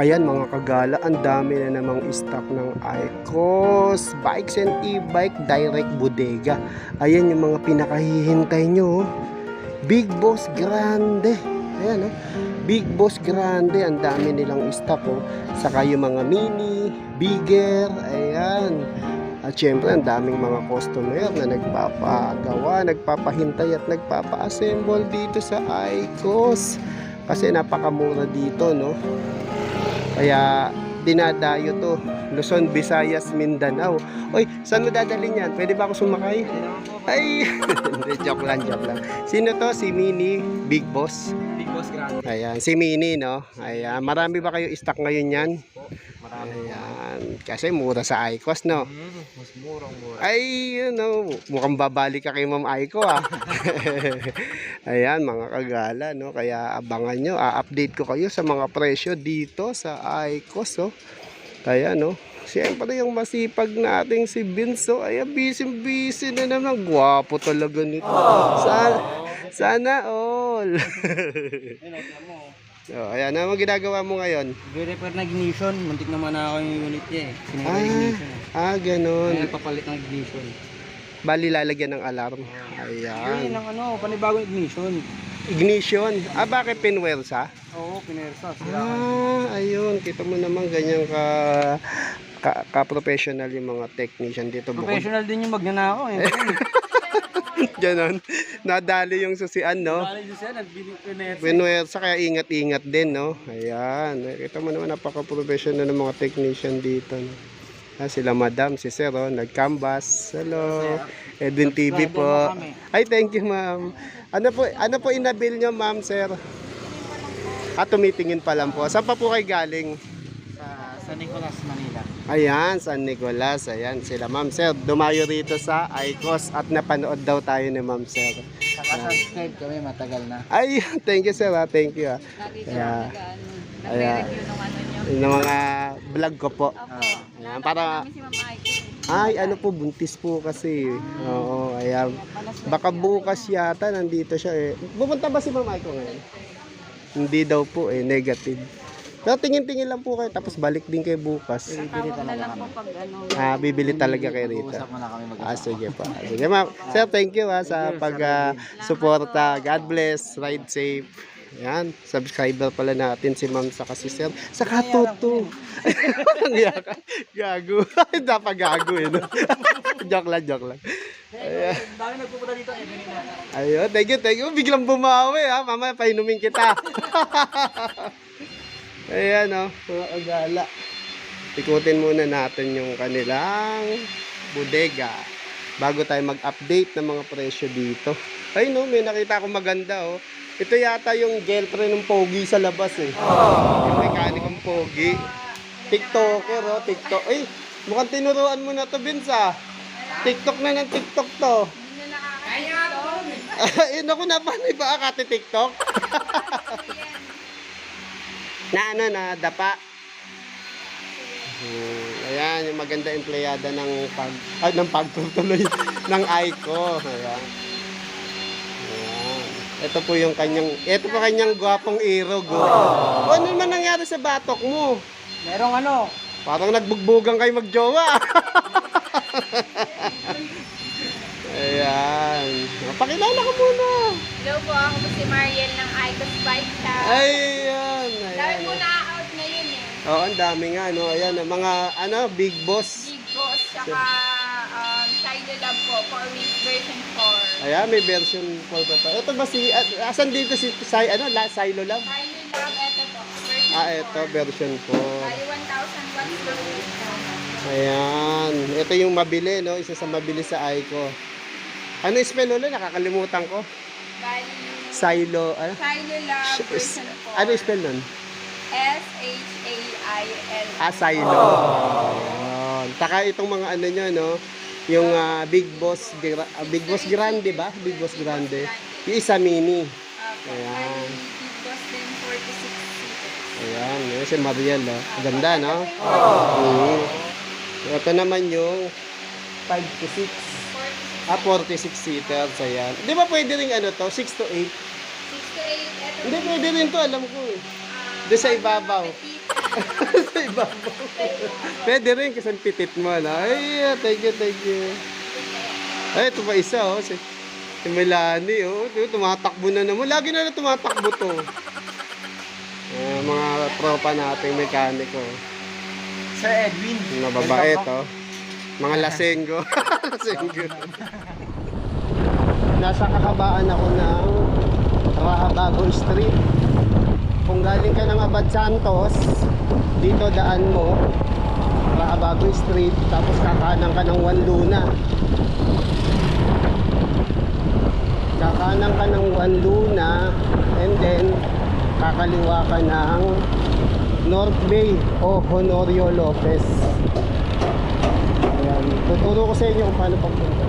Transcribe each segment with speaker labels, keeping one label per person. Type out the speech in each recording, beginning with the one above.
Speaker 1: Ayan mga kagala, ang dami na namang stock ng Icos Bikes and e-bike direct bodega. Ayan yung mga pinakahihintay nyo. oh. Big Boss Grande. Ayan oh. Big Boss Grande, ang dami nilang stock oh. Saka yung mga mini, bigger, ayan. At syempre, ang daming mga customer na nagpapagawa, nagpapahintay at nagpapa-assemble dito sa Icos. Kasi napakamura dito, no? Kaya dinadayo to. Luzon, Visayas, Mindanao. Oy, saan mo dadalhin yan? Pwede ba ako sumakay? Ay, joke lang, joke lang. Sino to? Si Mini, Big Boss.
Speaker 2: Big Boss Grand.
Speaker 1: Ayan, si Mini, no? Ayan, marami ba kayo stock ngayon yan?
Speaker 2: Marami.
Speaker 1: Ayan, kasi mura sa Icos, no?
Speaker 2: Mm, mas murang mura.
Speaker 1: Ay, you know, mukhang babalik ka kay Ma'am Aiko, ah. Ayan, mga kagala, no? Kaya abangan nyo, a-update ko kayo sa mga presyo dito sa Icos, oh. Kaya, no? Siyempre, yung masipag nating si Vince, oh. Ayan, busy-busy na naman. Gwapo talaga nito. Sana, sana all. so, ayan, ano ginagawa mo ngayon?
Speaker 2: Nagre-repair na ignition. Muntik naman na ako yung unit niya eh. Sinira
Speaker 1: Ah,
Speaker 2: ignition. eh.
Speaker 1: Ah, ganun.
Speaker 2: Kaya nagpapalit ng ignition.
Speaker 1: Bali, lalagyan ng alarm.
Speaker 2: Yun,
Speaker 1: Ayan.
Speaker 2: ang ano, panibagong ignition.
Speaker 1: Ignition. Ah, bakit pinwersa?
Speaker 2: Oo, pinersa. Sira.
Speaker 1: Ah, ayun. Kita mo naman ganyan ka ka, ka-professional yung mga technician dito. Bukod
Speaker 2: Professional din yung magnanakaw eh.
Speaker 1: Ganon. Nadali yung susian, no?
Speaker 2: Bali siya, nagpinersa.
Speaker 1: Pinwersa, kaya ingat-ingat din, no? Ayan. Kita mo naman, napaka-professional ng mga technician dito, no? Ah, sila madam, si Sir, oh, nag-canvas. Hello. Edwin TV po. Ay, thank you, ma'am. Ano po, ano po inabil nyo, ma'am, sir? Ah, tumitingin pa lang po. Saan pa po kayo galing?
Speaker 2: Sa, sa Nicolas, Manila.
Speaker 1: Ayan, San Nicolas. Ayan, sila ma'am sir. Dumayo rito sa ICOS at napanood daw tayo ni ma'am sir.
Speaker 2: Saka-subscribe kami matagal na.
Speaker 1: Ay, thank you sir. ah. Thank you. ah.
Speaker 3: Lagi siya nagre-review ng ano niyo.
Speaker 1: Yung mga vlog ko po.
Speaker 3: Opo.
Speaker 1: Ayan, para-
Speaker 3: si Mama.
Speaker 1: Ay, ano po, buntis po kasi. Oo, ayan. Baka bukas yata nandito siya eh. Pupunta ba si Ma'am Aiko ngayon? Hindi daw po eh, negative. Pero tingin-tingin lang po kayo, tapos balik din kayo bukas.
Speaker 3: Tawag na lang po pag ano.
Speaker 1: Ah, bibili talaga kayo rito.
Speaker 2: Usap mo na kami mag
Speaker 1: Ah, sige pa. Sige ma'am. Sir, thank you ha, sa pag-suporta. God bless. Ride safe. Yan. Subscriber pala natin si ma'am sa kasi sir. Sa katuto. Ang yaka. Gago. Dapat gago eh. No? joke lang, joke lang. Ayan.
Speaker 2: Dami nagpupunta dito eh.
Speaker 1: Ayun, thank you, thank you. Biglang bumawi ha. Mamaya painumin kita. Ayan o, mga kagala. Ikutin muna natin yung kanilang bodega bago tayo mag-update ng mga presyo dito. Ay no, may nakita ako maganda oh. Ito yata yung girlfriend ng Pogi sa labas eh. Yung mechanic ng Pogi. TikToker oh, TikTok. Ay, mukhang tinuruan mo na to Vince ah. TikTok na ng TikTok to. Ay, naku na, paano ba ka TikTok? na ano na, dapa. Hmm, ayan, yung maganda empleyada ng pag, ay, ng pagtutuloy ng Aiko. Ayan. Ayan. Ito po yung kanyang, ito po kanyang gwapong irog. Oh. Ano naman nangyari sa batok mo?
Speaker 2: Merong ano,
Speaker 1: Parang nagbugbugan kayo magjowa. Ayan. Pakilala ka muna.
Speaker 3: Hello po, ako po si Mariel ng Icos Bike Shop.
Speaker 1: Ayan.
Speaker 3: Dami
Speaker 1: Ayan.
Speaker 3: po na-out ngayon eh.
Speaker 1: Oo, ang dami nga, no? Ayan, mga, ano, big boss.
Speaker 3: Big Boss, saka um, Shiny Lab po, for week version 4.
Speaker 1: Ayan, may version 4 pa to. Ito ba si, ah, asan dito si, si ano, la, silo lang?
Speaker 3: Shiny Lab, eto po, version
Speaker 1: Ah, ito,
Speaker 3: 4.
Speaker 1: version 4.
Speaker 3: Bali 1,000 watts ito.
Speaker 1: Ayan. Ito yung mabili, no? Isa sa mabili sa Aiko. Ano spell ulit? Nakakalimutan ko. Silo, ano?
Speaker 3: Shiny Lab version 4.
Speaker 1: Ano spell nun?
Speaker 3: S-H-A-I-L.
Speaker 1: Ah, silo. Ayan. Taka itong mga ano nyo, no? Yung ah, Big Boss, Gra- ah, Big Boss Grande ba? Big Boss Grande. Yung isa mini.
Speaker 3: Apo,
Speaker 1: Ayan.
Speaker 3: Big Boss din 46 seaters.
Speaker 1: Ayan, yun si Mariel, oh. Ganda, no? Mm. Ito naman yung 5 to 6.
Speaker 3: 46.
Speaker 1: Ah, 46 seaters, ayan. Di ba pwede rin ano to? 6 to 8?
Speaker 3: 6 to 8. Eto
Speaker 1: Hindi, pwede rin to, alam ko eh.
Speaker 3: Ah,
Speaker 1: Doon sa ibabaw. sa ibabaw. Pwede rin kasi ang pitit mo. No? Ay, thank you, thank you. Ay, ito pa isa, oh. Si, si Melanie, oh. Tumatakbo na naman. Lagi na na tumatakbo to. Ah, mga tropa nating mekaniko.
Speaker 2: Sir Edwin.
Speaker 1: Mga mababait, oh. Mga lasenggo. lasenggo. Nasa kakabaan ako ng Rahabago Street. Kung galing ka ng Abad Santos, dito daan mo, Rahabago Street, tapos kakanan ka ng Wanluna. Kakanan ka ng Wanluna, and then kakaliwa ka ng North Bay o Honorio Lopez. Tuturo ko sa inyo kung paano pagpunta.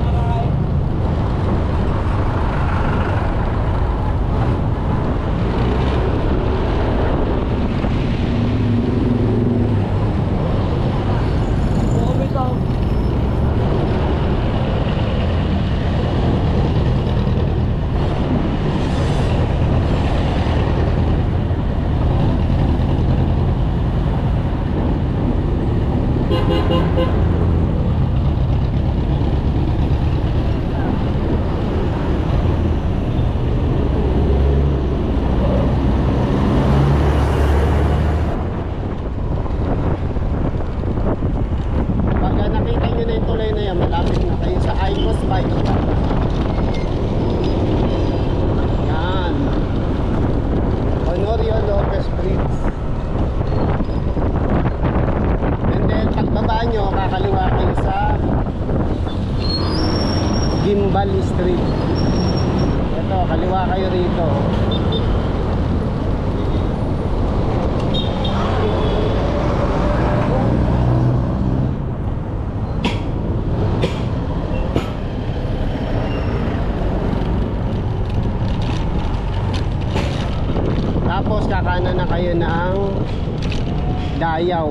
Speaker 1: Pagka nakita nyo na yung tulay na yan, malapit na kayo sa Icos Bike Park. Yan. Honorio Lopez Bridge. And then, pagbaba nyo, kakaliwa kayo sa Gimbal Street. Ito, kaliwa kayo rito. Tapos kakanan na kayo ng Dayaw.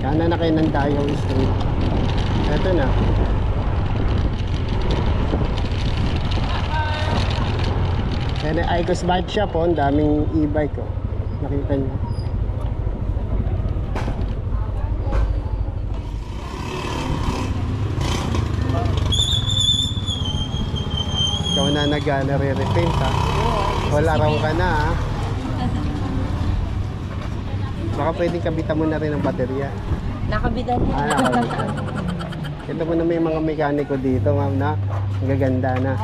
Speaker 1: Kanan na kayo ng Dayaw Street. Ito na. Yan ay Icos Bike Shop oh. Ang daming e-bike oh. Nakita niyo. Ikaw na nag uh, nare-repaint ha. Wala raw ka na ha. Baka pwedeng kabitan mo na rin ang baterya.
Speaker 4: Nakabitan niya.
Speaker 1: Ah, nakabitan. Ito mo na may mga mekaniko dito, ma'am, na ang gaganda na.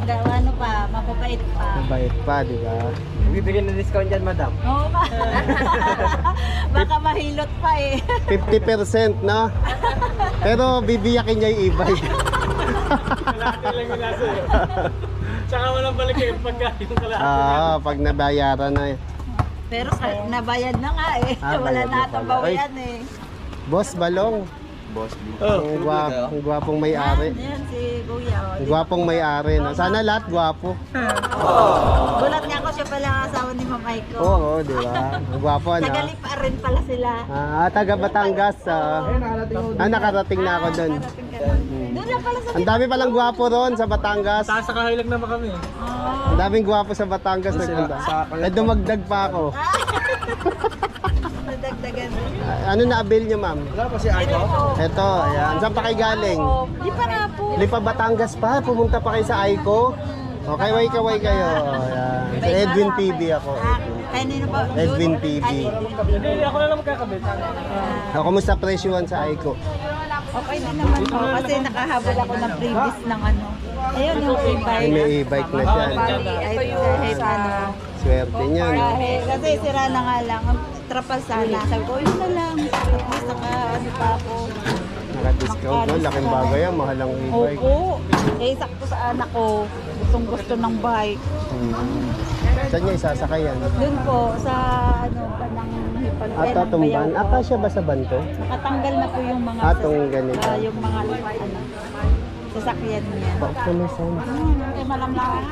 Speaker 4: Gawa ano pa, mapapait pa.
Speaker 1: Mabait pa, di ba?
Speaker 2: Bibigyan ng discount dyan, madam.
Speaker 4: Oo pa. Baka mahilot pa eh.
Speaker 1: 50% na. Pero bibiyakin niya yung e-bike.
Speaker 2: Tsaka walang balik yung pagkain yung kalahati.
Speaker 1: Ah, pag nabayaran na. eh.
Speaker 4: Pero nabayad na nga eh.
Speaker 1: Ah,
Speaker 4: Wala
Speaker 1: bayad
Speaker 4: na
Speaker 1: na
Speaker 4: atang
Speaker 1: pala.
Speaker 4: bawian eh.
Speaker 1: Boss Balong,
Speaker 2: Boss,
Speaker 1: ang, gwap, ang gwapong may-ari.
Speaker 4: Yan, si Kuya. oh.
Speaker 1: Ang gwapong may-ari. No? Sana lahat gwapo.
Speaker 4: Gulat nga ako siya pala ang asawa ni Ma'am Aiko.
Speaker 1: Oo, di ba? Ang gwapo, na.
Speaker 4: Tagalip pa rin pala sila.
Speaker 1: Ah, taga Batangas. ah. ah, nakarating na ako doon.
Speaker 4: Parating ka na. Doon lang pala sa
Speaker 1: Ang dami palang gwapo doon sa Batangas.
Speaker 2: Sasakahay lang naman kami.
Speaker 4: Oh.
Speaker 1: Ang daming gwapo sa Batangas nagpunta. Eh, dumagdag pa ako. Ah, Ano na-avail nyo, ma'am?
Speaker 2: Wala pa si Aiko?
Speaker 1: Ito, ayan. Saan pa kayo galing?
Speaker 4: Di pa nga po.
Speaker 1: Di pa Batangas pa. Pumunta pa kayo sa Aiko. O, kaway-kaway kayo. Ayan. Sa Edwin PB ako.
Speaker 4: Ah, kanino pa?
Speaker 1: Edwin? PB.
Speaker 2: Hindi, ako na lang magkakabit.
Speaker 1: O, kumusta presyuhan sa Aiko?
Speaker 4: Okay din naman po kasi nakahabol ako ng previous ng ano. Ayun yung e-bike.
Speaker 1: may e-bike na siya. no?
Speaker 4: Ay, kahit ano.
Speaker 1: Swerte niya,
Speaker 4: kasi sira na nga lang. Ang trapal sana. Sabi ko, yun na lang. Least naka, ano pa ako.
Speaker 1: Naka-discount, no? Laking bagay yan. Mahal ang e-bike.
Speaker 4: Opo. Eh, sakto sa anak ko. Gustong gusto ng bike.
Speaker 1: Hmm. Saan niya isasakay yan?
Speaker 4: Doon po, sa ano, banang hipag.
Speaker 1: At tatumban. Akasya ba sa banto?
Speaker 4: Nakatanggal na po yung mga
Speaker 1: Ah, tong ganito.
Speaker 4: ah, yung mga ano, sasakyan niya.
Speaker 1: Pa, kumisan.
Speaker 4: Hmm, eh, malamlang.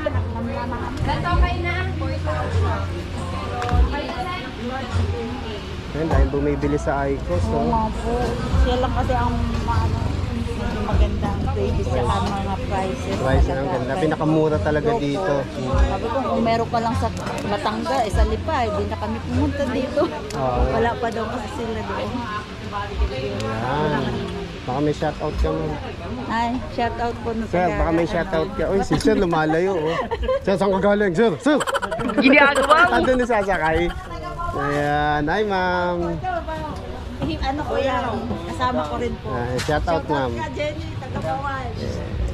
Speaker 1: Ayun, dahil bumibili sa Icos,
Speaker 4: Oo
Speaker 1: oh.
Speaker 4: nga po. Siya lang kasi ang ano, medyo magandang babies saka mga prices.
Speaker 1: Price na ang ganda. Pinakamura talaga
Speaker 4: Opo.
Speaker 1: dito.
Speaker 4: Sabi ko, kung meron pa lang sa Batanga, eh, sa Lipa, hindi na kami pumunta dito.
Speaker 1: Oo.
Speaker 4: Wala pa daw kasi sila doon.
Speaker 1: Yan. Baka may shoutout ka mo.
Speaker 4: Ay, shout out po na
Speaker 1: Sir, baka may shoutout ka. Uy, si Sir lumalayo oh. Sir, saan ka galing? Sir, Sir!
Speaker 3: Ginagawa mo.
Speaker 1: Andun na sasakay. Ayan. Hi, ma'am.
Speaker 4: Eh, ano ko yan, kasama ko rin po.
Speaker 1: Ah, shoutout, ma'am.
Speaker 4: Ka, Jenny, taga-Bawal.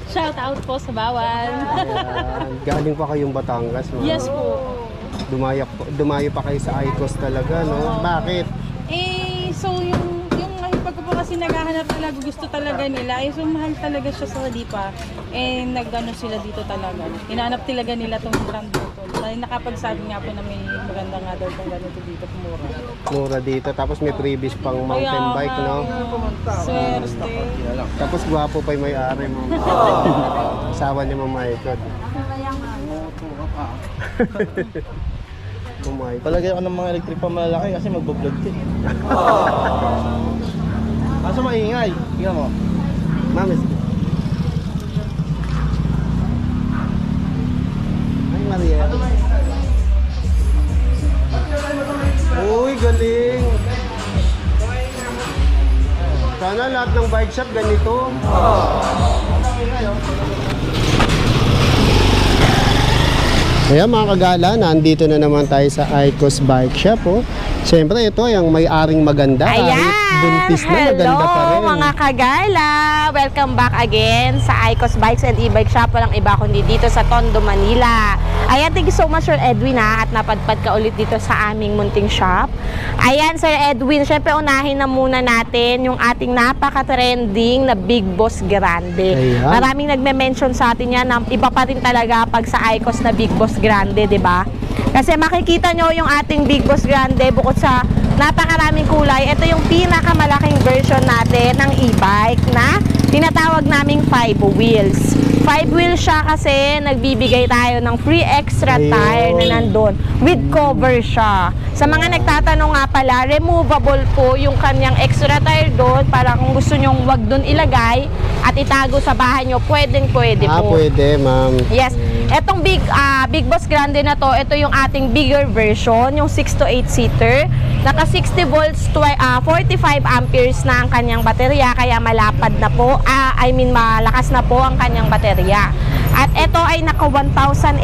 Speaker 5: Shout out po sa bawal.
Speaker 1: Ayan. Galing pa kayong Batangas, ma'am.
Speaker 5: Yes po.
Speaker 1: Dumayo, dumayo pa kayo sa ICOS talaga, no? Bakit?
Speaker 5: Eh, so yung yung pag po kasi naghahanap talaga, gusto talaga nila, eh so mahal talaga siya sa Lipa. Eh, nagano sila dito talaga. Hinahanap talaga nila tong brand Dahil nakapagsabi nga po na may maganda nga daw tong ganito dito, kumura.
Speaker 1: Mura dito. Tapos may previous pang mountain
Speaker 5: Kaya
Speaker 1: bike,
Speaker 5: nga,
Speaker 1: no?
Speaker 5: Swerte.
Speaker 1: Tapos gwapo pa yung may-ari mo. Asawa niya mamaikot. Pumayikot.
Speaker 2: Palagay ako ng mga electric pa malalaki kasi magbablog din. Kaso maingay. Tingnan mo.
Speaker 1: Ma'am, is- Ay, Maria. Galing. Sana lahat ng bike shop ganito. Ayan mga kagala, nandito na naman tayo sa Icos Bike Shop. Oh. Siyempre, ito yung may-aring maganda. Kahit buntis na, maganda
Speaker 6: Hello
Speaker 1: pa rin.
Speaker 6: mga kagala! Welcome back again sa Icos Bikes and E-Bike Shop. Walang iba kundi dito sa Tondo, Manila. Ayan, thank you so much Sir Edwin ha, at napadpad ka ulit dito sa aming munting shop. Ayan Sir Edwin, syempre unahin na muna natin yung ating napaka-trending na Big Boss Grande.
Speaker 1: Ayan.
Speaker 6: Maraming nagme-mention sa atin yan na iba pa rin talaga pag sa Icos na Big Boss Grande, di ba? Kasi makikita nyo yung ating Big Boss Grande bukod sa napakaraming kulay. Ito yung pinakamalaking version natin ng e-bike na tinatawag naming 5 wheels. 5 wheels siya kasi nagbibigay tayo ng free extra tire na nandun with cover siya. Sa mga nagtatanong nga pala, removable po yung kanyang extra tire doon para kung gusto nyong wag doon ilagay at itago sa bahay nyo, pwedeng pwede
Speaker 1: Ah,
Speaker 6: po.
Speaker 1: pwede, ma'am.
Speaker 6: Yes. Etong big ah, Big Boss Grande na to, ito yung ating bigger version, yung 6 to 8 seater. Naka 60 volts, twi- ah, 45 amperes na ang kanyang baterya kaya malapad na po. Ah, I mean malakas na po ang kanyang baterya. At ito ay naka 1,800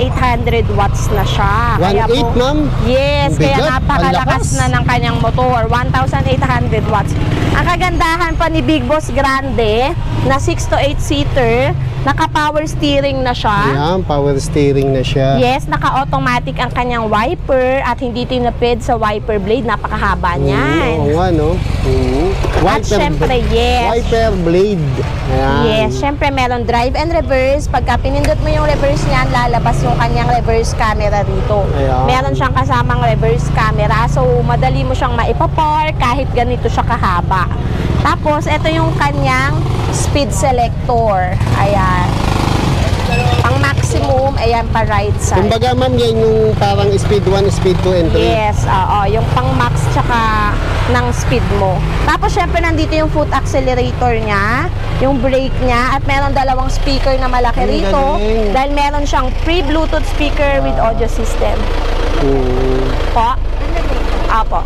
Speaker 6: watts na siya. Kaya
Speaker 1: 1.8,
Speaker 6: po-
Speaker 1: ma'am?
Speaker 6: Yes, kaya napakalakas
Speaker 1: lakas.
Speaker 6: na ng kanyang motor. 1,800 watts. Ang kagandahan pa ni Big Boss Grande na 6 to 8 seater, naka-power steering na siya.
Speaker 1: Ayan, power steering na siya.
Speaker 6: Yes, naka-automatic ang kanyang wiper at hindi tinapid sa wiper blade. Napakahaba
Speaker 1: Oo
Speaker 6: niyan.
Speaker 1: nga, no? Mhm.
Speaker 6: At syempre, yes.
Speaker 1: Wiper blade. Ayan.
Speaker 6: Yes, syempre meron drive and reverse. Pagka pinindot mo yung reverse niyan, lalabas yung kanyang reverse camera dito.
Speaker 1: Ayan.
Speaker 6: Meron siyang kasamang reverse camera. So, madali mo siyang maipapark kahit ganito siya kahaba. Tapos, ito yung kanyang speed selector. Ayan. Pang maximum, ayan pa right side.
Speaker 1: Kumbaga, ma'am, yan yung parang speed 1, speed 2, and 3.
Speaker 6: Yes, oo. Yung pang max tsaka ng speed mo. Tapos syempre nandito yung foot accelerator niya, yung brake niya, at meron dalawang speaker na malaki
Speaker 1: Ang
Speaker 6: rito.
Speaker 1: galing.
Speaker 6: Dahil meron siyang free Bluetooth speaker with audio system.
Speaker 1: Mhm.
Speaker 6: Po? Apo.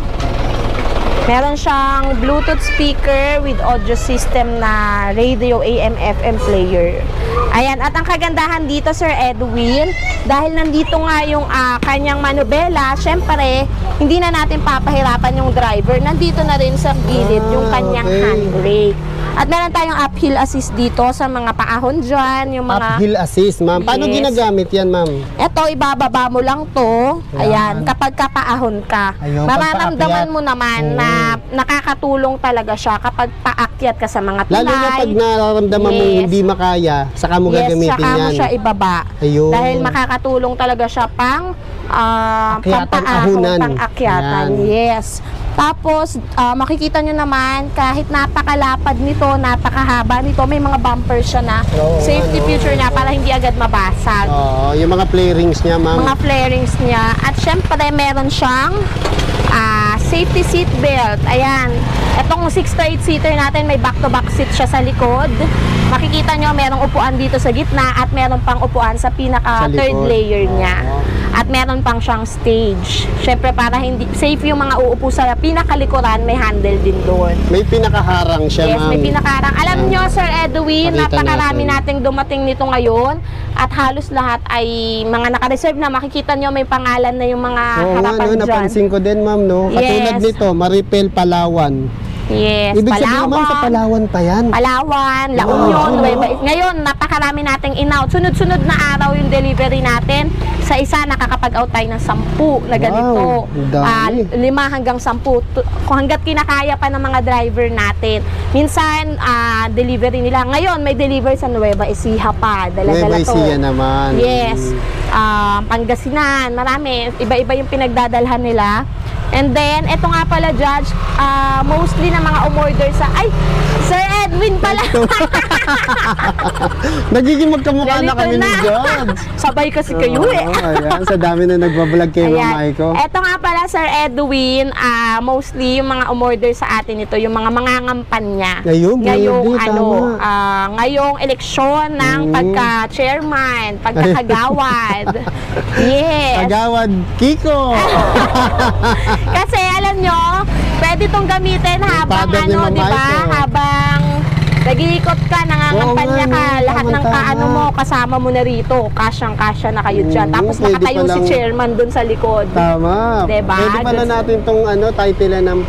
Speaker 6: Meron siyang Bluetooth speaker with audio system na radio AM FM player. Ayan, at ang kagandahan dito Sir Edwin, dahil nandito nga yung ah, kanyang manubela, syempre, hindi na natin papahirapan yung driver. Nandito na rin sa gilid yung
Speaker 1: Ah,
Speaker 6: kanyang
Speaker 1: okay.
Speaker 6: handbrake. At meron tayong uphill assist dito sa mga paahon dyan, yung mga...
Speaker 1: Uphill assist, ma'am. Paano
Speaker 6: Yes.
Speaker 1: ginagamit yan, ma'am?
Speaker 6: Eto, ibababa mo lang to.
Speaker 1: Ayan.
Speaker 6: Ayan, kapag kapaahon ka.
Speaker 1: Ayun,
Speaker 6: Mararamdaman
Speaker 1: pagpaakyat.
Speaker 6: mo naman na nakakatulong talaga siya kapag paakyat ka sa mga tulay.
Speaker 1: Lalo na pag nararamdaman mo
Speaker 6: Yes.
Speaker 1: hindi makaya, saka mo
Speaker 6: yes,
Speaker 1: gagamitin
Speaker 6: saka mo
Speaker 1: yan.
Speaker 6: siya ibaba.
Speaker 1: Ayun.
Speaker 6: Dahil makakatulong talaga siya pang ah,
Speaker 1: Akyatan,
Speaker 6: pampaahon,
Speaker 1: ahunan.
Speaker 6: pang-akyatan.
Speaker 1: Ayan.
Speaker 6: Yes. Tapos, ah, makikita nyo naman, kahit napakalapad nito, napakahaba nito, may mga bumpers siya na
Speaker 1: Oo,
Speaker 6: safety
Speaker 1: ano.
Speaker 6: feature niya para hindi agad mabasag
Speaker 1: Oo, yung mga play rings niya, ma'am.
Speaker 6: mga flarings niya. At syempre, meron siyang ah, safety seat belt. Ayan. Itong 6 to 8 seater natin, may back-to-back seat siya sa likod. Makikita nyo, merong upuan dito sa gitna at meron pang upuan sa pinaka
Speaker 1: Sa
Speaker 6: third
Speaker 1: likod.
Speaker 6: layer niya. At meron pang siyang stage. Syempre para hindi safe yung mga uupo sa pinakalikuran, may handle din doon.
Speaker 1: May pinakaharang siya,
Speaker 6: Yes,
Speaker 1: ma'am.
Speaker 6: may pinakarang. Alam
Speaker 1: Ah.
Speaker 6: nyo, Edwin,
Speaker 1: Pakita
Speaker 6: napakarami
Speaker 1: natin.
Speaker 6: nating dumating nito ngayon. At halos lahat ay mga naka-reserve na. Makikita nyo may pangalan na yung mga
Speaker 1: Oo nga,
Speaker 6: harapan
Speaker 1: no,
Speaker 6: dyan.
Speaker 1: napansin ko din, ma'am, no? Katulad
Speaker 6: Yes.
Speaker 1: nito, Maripel Palawan.
Speaker 6: Yes,
Speaker 1: Ibig sabihin, ma'am, sa Palawan pa yan.
Speaker 6: Palawan, La Union, Nueva Ecija. Ngayon, napakarami nating in-out. Sunod-sunod na araw yung delivery natin. Sa isa, nakakapag-out tayo ng sampu na ganito.
Speaker 1: Wow, dami.
Speaker 6: Ah, lima hanggang sampu. Hanggat kinakaya pa ng mga driver natin. Minsan, ah, delivery nila. Ngayon, may delivery sa Nueva Ecija pa. Dala-dala
Speaker 1: Nueva. Ecija naman.
Speaker 6: Yes. Ah, Pangasinan, marami. Iba-iba yung pinagdadalhan nila. And then, eto nga pala, Judge, ah, mostly na mga umorder sa... Ay, Sir Edwin pala!
Speaker 1: Nagiging magkamukha na
Speaker 6: Ganito
Speaker 1: kami ni
Speaker 6: na. Sabay kasi kayo
Speaker 1: Oo,
Speaker 6: eh.
Speaker 1: ayan, sa dami na nagbablog kay Mama Aiko.
Speaker 6: Eto nga pala, Sir Edwin, ah, mostly yung mga umorder sa atin ito, yung mga mangangampanya.
Speaker 1: Ayun,
Speaker 6: ngayong
Speaker 1: grabe,
Speaker 6: ano,
Speaker 1: tama.
Speaker 6: ah, ngayong eleksyon ng
Speaker 1: Mm.
Speaker 6: pagka-chairman, pagkakagawad. yes.
Speaker 1: Kagawad Kiko.
Speaker 6: Kasi alam nyo, pwede itong gamitin habang
Speaker 1: Father ni
Speaker 6: ano,
Speaker 1: Ma'am
Speaker 6: di ba?
Speaker 1: Aiko.
Speaker 6: Habang nag-iikot ka, nangangampanya
Speaker 1: Oo nga,
Speaker 6: ka,
Speaker 1: no?
Speaker 6: lahat ng
Speaker 1: Tama,
Speaker 6: kaano mo, kasama mo na rito, kasyang-kasya na kayo dyan. Tapos
Speaker 1: pwede
Speaker 6: nakatayo si chairman dun sa likod.
Speaker 1: Tama.
Speaker 6: Diba?
Speaker 1: Pwede pala
Speaker 6: Just-
Speaker 1: natin tong ano, title ng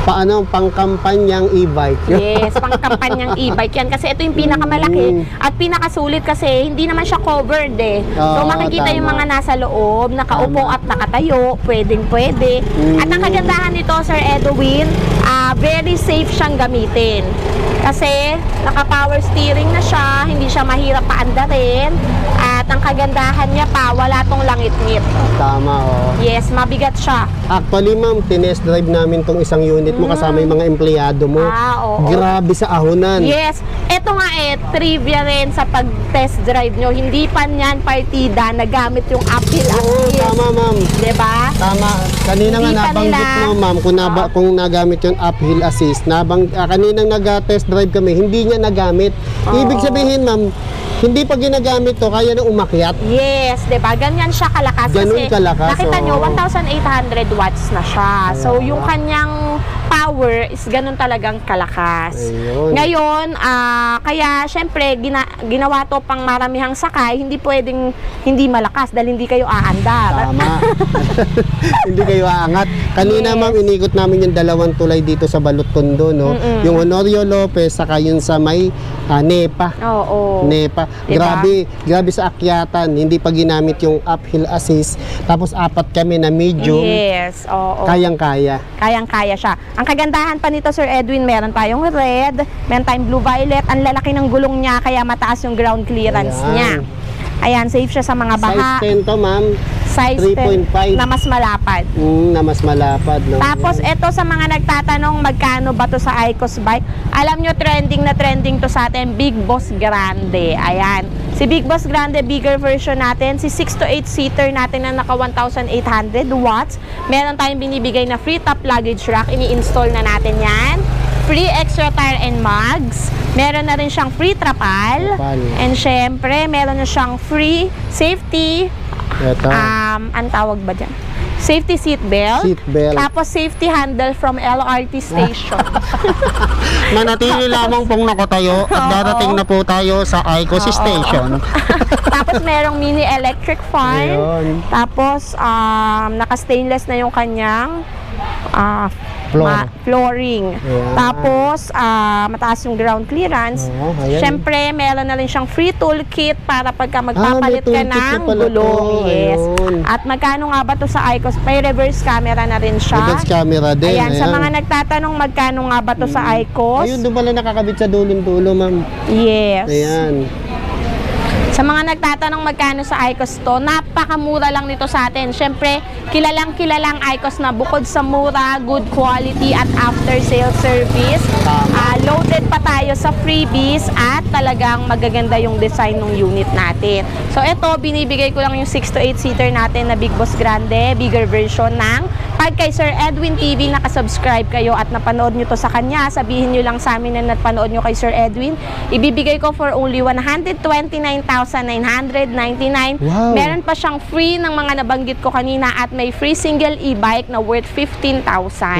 Speaker 1: paano, pangkampanyang e-bike.
Speaker 6: Yes, pang kampanyang e-bike yan. Kasi ito yung pinakamalaki
Speaker 1: Mm.
Speaker 6: at pinakasulit kasi hindi naman siya covered eh. so
Speaker 1: Oo,
Speaker 6: makikita yung
Speaker 1: tama.
Speaker 6: mga nasa loob, nakaupo
Speaker 1: Tama.
Speaker 6: at nakatayo, pwedeng pwede.
Speaker 1: Mm.
Speaker 6: At ang kagandahan nito, Sir Edwin, ah, very safe siyang gamitin. Kasi naka-power steering na siya, hindi siya mahirap paandarin. At ang kagandahan niya pa, wala tong langit-ngit.
Speaker 1: Tama, oh.
Speaker 6: Yes, mabigat siya.
Speaker 1: Actually, ma'am, tinest drive namin tong isang unit mo kasama yung mga empleyado mo.
Speaker 6: Ah, oo.
Speaker 1: Grabe sa ahonan.
Speaker 6: Yes. Ito nga eh, trivia rin sa pag-test drive nyo. Hindi pa niyan partida na gamit yung uphill
Speaker 1: Oo,
Speaker 6: assist.
Speaker 1: tama, ma'am.
Speaker 6: Diba?
Speaker 1: Tama. Kanina
Speaker 6: Hindi
Speaker 1: nga
Speaker 6: pa
Speaker 1: nabanggit
Speaker 6: nila-
Speaker 1: mo, ma'am, kung, naba, kung nagamit yung uphill assist. Nabang, ah, kaninang nag-test drive kami, hindi niya nagamit. Ibig
Speaker 6: Oo.
Speaker 1: sabihin, ma'am, hindi pa ginagamit to, kaya na umakyat.
Speaker 6: Yes, 'di ba? Ganyan siya kalakas
Speaker 1: Ganun
Speaker 6: kasi
Speaker 1: kalakas,
Speaker 6: nakita nyo
Speaker 1: oo.
Speaker 6: 1800 watts na siya. So yung kanyang power is ganun talagang kalakas.
Speaker 1: Ayun.
Speaker 6: Ngayon, ah, kaya syempre gina, ginawa to pang maramihang sakay, hindi pwedeng hindi malakas dahil hindi kayo aandar.
Speaker 1: Tama. hindi kayo aangat. Kanina,
Speaker 6: Yes.
Speaker 1: ma'am, inikot namin yung dalawang tulay dito sa Balot Tondo, no?
Speaker 6: Mm-mm.
Speaker 1: Yung Honorio Lopez, saka yun sa may ah, Nepa.
Speaker 6: Oo.
Speaker 1: Nepa.
Speaker 6: Diba?
Speaker 1: Grabe, grabe sa akyatan. Hindi pa ginamit yung uphill assist. Tapos apat kami na medium.
Speaker 6: Yes, oo.
Speaker 1: Kayang-kaya.
Speaker 6: Kayang-kaya siya. Ang kagandahan pa nito, Sir Edwin, meron tayong red, meron tayong blue-violet. Ang lalaki ng gulong niya, kaya mataas yung ground clearance
Speaker 1: Ayan.
Speaker 6: niya. Ayan, safe siya sa mga baha.
Speaker 1: Size 10 to, ma'am.
Speaker 6: Size
Speaker 1: 3.5.
Speaker 6: 10 na mas malapad.
Speaker 1: Mm, na mas malapad, no?
Speaker 6: Tapos, ito sa mga nagtatanong magkano ba to sa Icos Bike, alam nyo, trending na trending to sa atin, Big Boss Grande. Ayan. Si Big Boss Grande, bigger version natin. Si 6 to 8 seater natin na naka 1,800 watts. Meron tayong binibigay na free top luggage rack. Ini-install na natin yan. Free extra tire and mugs. Meron na rin siyang free trapal.
Speaker 1: Trapal.
Speaker 6: And syempre, meron na siyang free safety
Speaker 1: Ito.
Speaker 6: um, ang tawag ba dyan? Safety seat belt.
Speaker 1: Seat belt.
Speaker 6: Tapos safety handle from LRT station.
Speaker 1: Manatili lamang pong nakatayo at darating na po tayo sa Icos. Station.
Speaker 6: Tapos merong mini electric fan.
Speaker 1: Ayun.
Speaker 6: Tapos um, naka-stainless na yung kanyang ah,
Speaker 1: Floor.
Speaker 6: ma- flooring.
Speaker 1: Ayan.
Speaker 6: Tapos ah, mataas yung ground clearance.
Speaker 1: Oo, ayan.
Speaker 6: Siyempre, meron na rin siyang free toolkit para pagka magpapalit ka
Speaker 1: Ah, toolkit na
Speaker 6: ng
Speaker 1: pala
Speaker 6: gulong. Yes.
Speaker 1: Ayun.
Speaker 6: At magkano nga ba to sa Icos? May reverse camera na rin siya.
Speaker 1: Reverse camera din.
Speaker 6: Ayan, sa mga nagtatanong magkano nga ba to sa Icos?
Speaker 1: Ayun, doon pala nakakabit sa dulong-dulo, ma'am.
Speaker 6: Yes.
Speaker 1: Ayan.
Speaker 6: Sa mga nagtatanong magkano sa ICOS to, napakamura lang nito sa atin. Siyempre, kilalang kilalang ICOS na bukod sa mura, good quality at after sale service. ah, loaded pa tayo sa freebies at talagang magaganda yung design ng unit natin. So ito, binibigay ko lang yung 6 to 8 seater natin na Big Boss Grande, bigger version ng Pag kay Sir Edwin TV nakasubscribe kayo at napanood nyo to sa kanya, sabihin nyo lang sa amin na napanood nyo kay Sir Edwin, ibibigay ko for only 129,999.
Speaker 1: Wow.
Speaker 6: Meron pa siyang free ng mga nabanggit ko kanina at may free single e-bike na worth 15,000.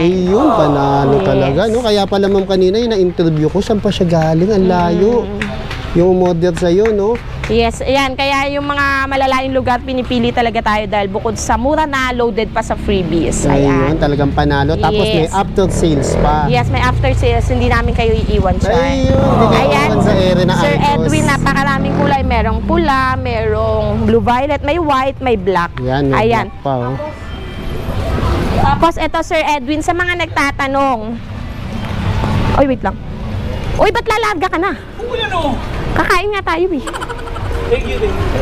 Speaker 1: Ayun, panalo
Speaker 6: Yes.
Speaker 1: talaga. No? Kaya pala ma'am kanina yung na-interview ko, saan pa siya galing? Ang layo.
Speaker 6: Mm.
Speaker 1: Yung model sa'yo, no?
Speaker 6: Yes, ayan. Kaya yung mga malalayong lugar, pinipili talaga tayo dahil bukod sa mura na, loaded pa sa freebies.
Speaker 1: Ayun,
Speaker 6: Ayan.
Speaker 1: talagang panalo. Tapos may after sales pa.
Speaker 6: Yes, may after sales. Hindi namin kayo iiwan, sir.
Speaker 1: Ayun, hindi kayo sa ere na
Speaker 6: Sir
Speaker 1: Icos.
Speaker 6: Edwin, napakaraming kulay. Merong pula, merong blue-violet, may white, may black.
Speaker 1: Yan, may
Speaker 6: Ayan.
Speaker 1: black pa, oh.
Speaker 6: Tapos ito, Sir Edwin, sa mga nagtatanong. Oy, wait lang. Uy, ba't lalarga ka na? Kakain nga tayo eh.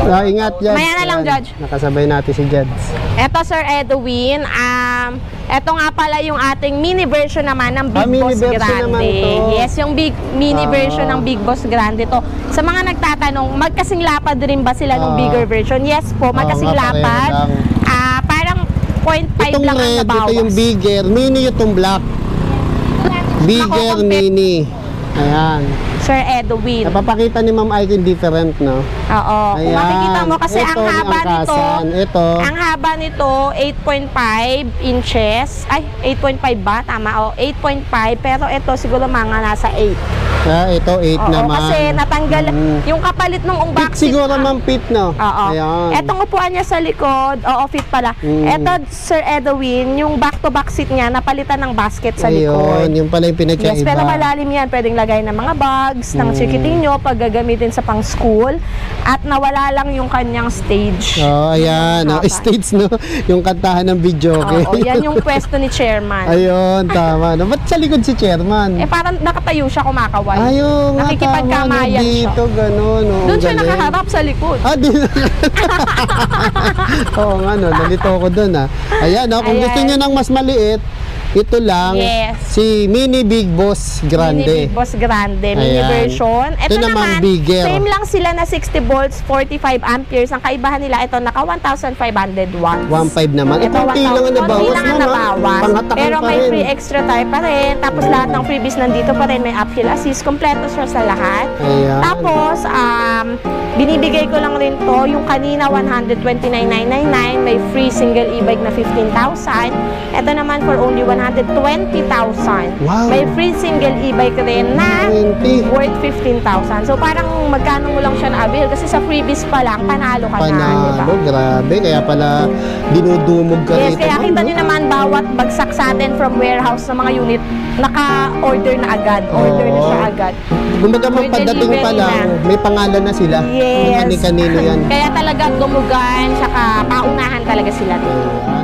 Speaker 1: Ah, ingat, Judge.
Speaker 6: Maya na lang, Judge.
Speaker 1: Nakasabay natin si Judge.
Speaker 6: Eto Sir Edwin, um, eto nga pala yung ating mini version naman ng Big
Speaker 1: Ah, mini
Speaker 6: Boss
Speaker 1: version
Speaker 6: Grande.
Speaker 1: naman to.
Speaker 6: Yes, yung big mini
Speaker 1: Ah.
Speaker 6: version ng Big Boss Grande to. Sa mga nagtatanong, magkasing lapad rin ba sila ng
Speaker 1: Ah.
Speaker 6: bigger version? Yes po, magkasing
Speaker 1: pareho
Speaker 6: lapad. Ah, parang 0.5
Speaker 1: Itong
Speaker 6: lang ang
Speaker 1: red, ito
Speaker 6: nabawas.
Speaker 1: yung bigger. Mini itong black. Bigger, mini. Ayan.
Speaker 6: Sir Edwin.
Speaker 1: Napapakita ni Ma'am yung different, no?
Speaker 6: Oo. Kung makikita mo kasi
Speaker 1: Ito,
Speaker 6: ang haba nito.
Speaker 1: Ito.
Speaker 6: ang haba nito 8.5 inches. Ay, 8.5 ba? Tama. O, 8.5 pero ito siguro mga nasa 8.
Speaker 1: Ah, ito 8
Speaker 6: Oo,
Speaker 1: naman.
Speaker 6: kasi natanggal
Speaker 1: Mm.
Speaker 6: yung kapalit ng
Speaker 1: Fit
Speaker 6: unboxing.
Speaker 1: siguro Ma'am Fit, no?
Speaker 6: Oo.
Speaker 1: Ayan.
Speaker 6: Etong upuan niya sa likod, oo, fit pala.
Speaker 1: Mm.
Speaker 6: Sir Edwin, yung back-to-back seat niya, napalitan ng basket sa
Speaker 1: Ayun,
Speaker 6: likod.
Speaker 1: yung pala yung pinagkaiba.
Speaker 6: Yes, pero malalim yan. Pwedeng lagay ng mga bags, ng
Speaker 1: Mm.
Speaker 6: chikiting nyo, pag gagamitin sa pang school. At nawala lang yung kanyang stage.
Speaker 1: Oh, ayan. Oh, states, no? Yung kantahan ng video, okay?
Speaker 6: Oo, yan yung pwesto ni chairman.
Speaker 1: Ayun, tama. No? Ba't sa likod si chairman?
Speaker 6: Eh, parang nakatayo siya kumakaway.
Speaker 1: Ayun,
Speaker 6: Nakikipagkamayan siya.
Speaker 1: Dito, gano'n. Oh,
Speaker 6: Doon siya
Speaker 1: galing.
Speaker 6: nakaharap sa likod.
Speaker 1: Ah, di Oo nga, no. Nalito ko doon, ah. Ayan, no? Kung
Speaker 6: Ayan.
Speaker 1: gusto nyo ng mas maliit, ito lang.
Speaker 6: Yes.
Speaker 1: Si Mini Big Boss Grande.
Speaker 6: Mini Big Boss Grande, mini
Speaker 1: Ayan.
Speaker 6: version. Ito,
Speaker 1: Ito naman,
Speaker 6: naman,
Speaker 1: bigger.
Speaker 6: same lang sila na 60 volts, 45 amperes. Ang kaibahan nila, ito naka 1,500 watts.
Speaker 1: 1.5 naman. Ito, konti lang ang nabawas,
Speaker 6: konti lang ang nabawas. Pero may
Speaker 1: rin.
Speaker 6: free extra tire pa rin. Tapos lahat ng freebies nandito pa rin. May uphill assist. Kompleto siya sa lahat.
Speaker 1: Ayan.
Speaker 6: Tapos, um, binibigay ko lang rin to. Yung kanina, 129,999. May free single e-bike na 15,000. Ito naman for only 120,000.
Speaker 1: Wow.
Speaker 6: May free single e-bike rin na
Speaker 1: 20.
Speaker 6: worth 15,000. So parang magkano mo lang siya na-avail kasi sa freebies pa lang, panalo ka na, di ba?
Speaker 1: Panalo, grabe. Kaya pala dinudumog ka
Speaker 6: Yes,
Speaker 1: rito.
Speaker 6: kaya kita nyo naman bawat bagsak sa atin from warehouse ng mga unit, naka-order na agad. Order na siya
Speaker 1: Oo.
Speaker 6: agad.
Speaker 1: Kumbaga ma'am, pagdating pa lang,
Speaker 6: na.
Speaker 1: may pangalan na sila.
Speaker 6: Yes.
Speaker 1: Kung kanino yan.
Speaker 6: Kaya talaga dumugan, saka paunahan talaga sila dito.